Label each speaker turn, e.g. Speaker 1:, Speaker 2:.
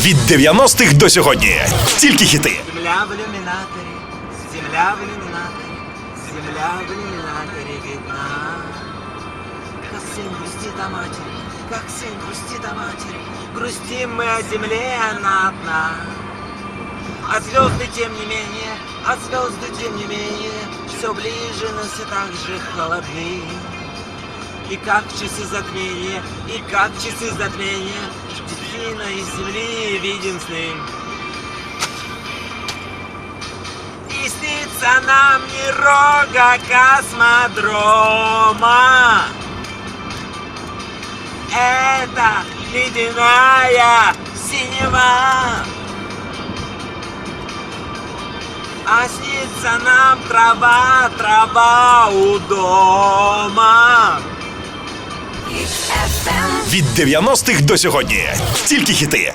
Speaker 1: Від 90-х до сьогодні. Тільки хіти.
Speaker 2: Земля в иллюминаторе, земля в иллюминаторе, земля в иллюминаторе видна. Как сын грустит о матери, как сын грустит о матери, грустим мы о земле, она одна. А звезды, тем не менее, а звезды, тем не менее, все ближе, но все так же холодны. И как часы затмения, и как часы затмения, Детина из земли видим сны. И снится нам не рога космодрома. Это ледяная синева. А снится нам трава, трава у дома.
Speaker 1: Від 90-х до сьогодні. Тільки хіти.